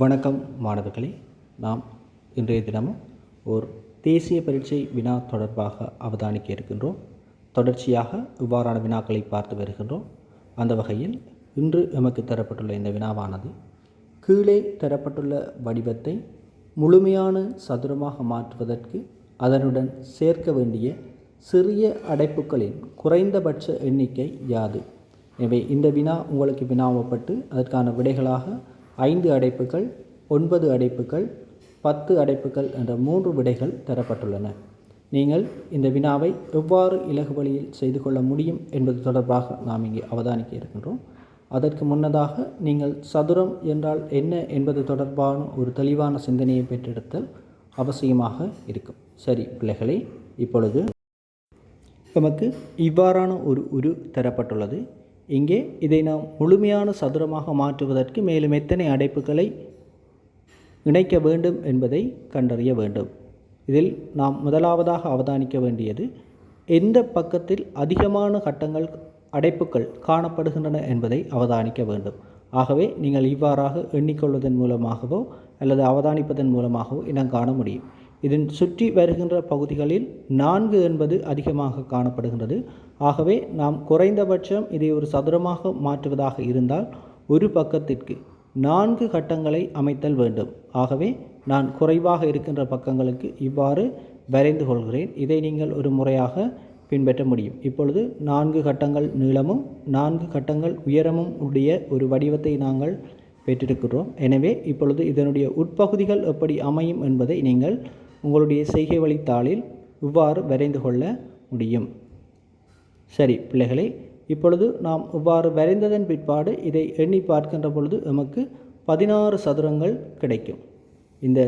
வணக்கம் மாணவர்களே. நாம் இன்றைய தினமும் ஓர் தேசிய பரீட்சை வினா தொடர்பாக அவதானிக்க இருக்கின்றோம். தொடர்ச்சியாக இவ்வாறான வினாக்களை பார்த்து வருகின்றோம். அந்த வகையில் இன்று எமக்கு தரப்பட்டுள்ள இந்த வினாவானது கீழே தரப்பட்டுள்ள வடிவத்தை முழுமையான சதுரமாக மாற்றுவதற்கு அதனுடன் சேர்க்க வேண்டிய சிறிய அடைப்புகளின் குறைந்தபட்ச எண்ணிக்கை யாது. எனவே இந்த வினா உங்களுக்கு வினாவப்பட்டு அதற்கான விடைகளாக ஐந்து அடைப்புகள் ஒன்பது அடைப்புகள் பத்து அடைப்புகள் என்ற மூன்று விடைகள் தரப்பட்டுள்ளன. நீங்கள் இந்த வினாவை எவ்வாறு இலகு வழியில் செய்து கொள்ள முடியும் என்பது தொடர்பாக நாம் இங்கே அவதானிக்க இருக்கின்றோம். அதற்கு முன்னதாக நீங்கள் சதுரம் என்றால் என்ன என்பது தொடர்பான ஒரு தெளிவான சிந்தனையை பெற்றெடுத்தல் அவசியமாக இருக்கும். சரி பிள்ளைகளே இப்பொழுது நமக்கு இவ்வாறான ஒரு உரு தரப்பட்டுள்ளது. இங்கே இதை நாம் முழுமையான சதுரமாக மாற்றுவதற்கு மேலும் எத்தனை அடைப்புகளை இணைக்க வேண்டும் என்பதை கண்டறிய வேண்டும். இதில் நாம் முதலாவதாக அவதானிக்க வேண்டியது எந்த பக்கத்தில் அதிகமான கட்டங்கள் அடைப்புகள் காணப்படுகின்றன என்பதை அவதானிக்க வேண்டும். ஆகவே நீங்கள் இவ்வாறாக எண்ணிக்கொள்வதன் மூலமாகவோ அல்லது அவதானிப்பதன் மூலமாகவோ இனம் காண முடியும். இதன் சுற்றி வருகின்ற பகுதிகளில் நான்கு என்பது அதிகமாக காணப்படுகின்றது. ஆகவே நாம் குறைந்தபட்சம் இதை ஒரு சதுரமாக மாற்றுவதாக இருந்தால் ஒரு பக்கத்திற்கு நான்கு கட்டங்களை அமைத்தல் வேண்டும். ஆகவே நான் குறைவாக இருக்கின்ற பக்கங்களுக்கு இவ்வாறு வரைந்து கொள்கிறேன். இதை நீங்கள் ஒரு முறையாக பின்பற்ற முடியும். இப்பொழுது நான்கு கட்டங்கள் நீளமும் நான்கு கட்டங்கள் உயரமும் உடைய ஒரு வடிவத்தை நாங்கள் பெற்றிருக்கிறோம் எனவே இப்பொழுது இதனுடைய உட்பகுதிகள் எப்படி அமையும் என்பதை நீங்கள் உங்களுடைய செய்கை வழித்தாளில் இவ்வாறு வரைந்து கொள்ள முடியும். சரி பிள்ளைகளை இப்பொழுது நாம் இவ்வாறு வரைந்ததன் பிற்பாடு இதை எண்ணி பார்க்கின்ற பொழுது நமக்கு பதினாறு சதுரங்கள் கிடைக்கும். இந்த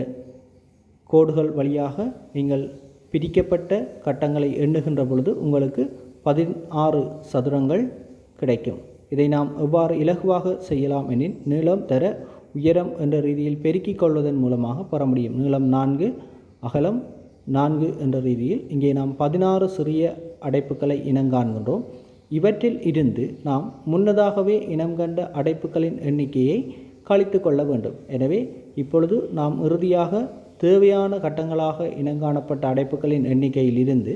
கோடுகள் வழியாக நீங்கள் பிரிக்கப்பட்ட கட்டங்களை எண்ணுகின்ற பொழுது உங்களுக்கு பதினாறு சதுரங்கள் கிடைக்கும். இதை நாம் எவ்வாறு இலகுவாக செய்யலாம் எனில் நீளம் தர உயரம் என்ற ரீதியில் பெருக்கிக் கொள்வதன் மூலமாக பெற முடியும். நீளம் நான்கு அகலம் நான்கு என்ற ரீதியில் இங்கே நாம் பதினாறு சிறிய அடைப்புகளை இனங்காண்கின்றோம் இவற்றில் இருந்து நாம் முன்னதாகவே இனம் கண்ட அடைப்புகளின் எண்ணிக்கையை கழித்து கொள்ள வேண்டும். எனவே இப்பொழுது நாம் இறுதியாக தேவையான கட்டங்களாக இனங்காணப்பட்ட அடைப்புகளின் எண்ணிக்கையில் இருந்து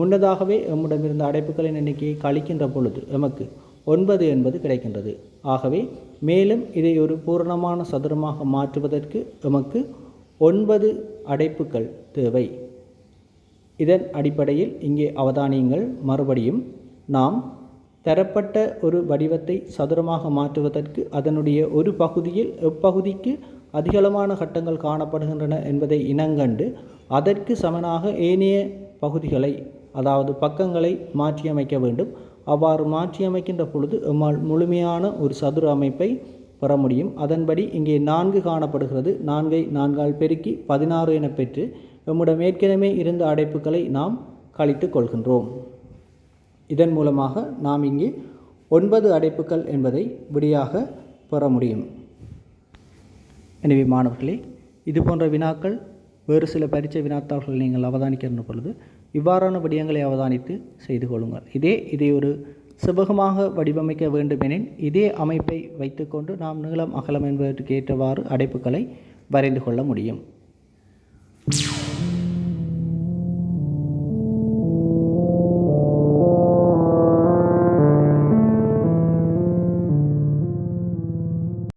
முன்னதாகவே எம்மிடமிருந்த அடைப்புகளின் எண்ணிக்கையை கழிக்கின்ற பொழுது எமக்கு ஒன்பது என்பது கிடைக்கின்றது. ஆகவே மேலும் இதை ஒரு பூரணமான சதுரமாக மாற்றுவதற்கு எமக்கு ஒன்பது அடைப்புகள் தேவை. இதன் அடிப்படையில் இங்கே அவதானியங்கள் மறுபடியும் நாம் தரப்பட்ட ஒரு வடிவத்தை சதுரமாக மாற்றுவதற்கு அதனுடைய ஒரு பகுதியில் எப்பகுதிக்கு அதிகளமான கட்டங்கள் காணப்படுகின்றன என்பதை இனங்கண்டு அதற்கு சமனாக ஏனைய பகுதிகளை அதாவது பக்கங்களை மாற்றியமைக்க வேண்டும். அவ்வாறு மாற்றியமைக்கின்ற பொழுது எம்மால் முழுமையான ஒரு சதுர அமைப்பை பெற முடியும் அதன்படி இங்கே நான்கு காணப்படுகிறது. நான்கை நான்கால் பெருக்கி பதினாறு என பெற்று நம்மிடம் ஏற்கனவே இருந்த அடைப்புகளை நாம் கழித்து கொள்கின்றோம். இதன் மூலமாக நாம் இங்கே ஒன்பது அடைப்புகள் என்பதை விடியாக பெற முடியும் எனவே மாணவர்களே இது போன்ற வினாக்கள் வேறு சில பரீட்சை வினாத்தாள்கள் நீங்கள் அவதானிக்கின்ற பொழுது இவ்வாறான விடயங்களை அவதானித்து செய்து கொள்ளுங்கள். இதே இதை ஒரு செவ்வகமாக வடிவமைக்க வேண்டுமெனில் இதே அமைப்பை வைத்துக்கொண்டு நாம் நீளம் அகலம் என்பதற்கு ஏற்றவாறு அடைப்புகளை வரைந்து கொள்ள முடியும்.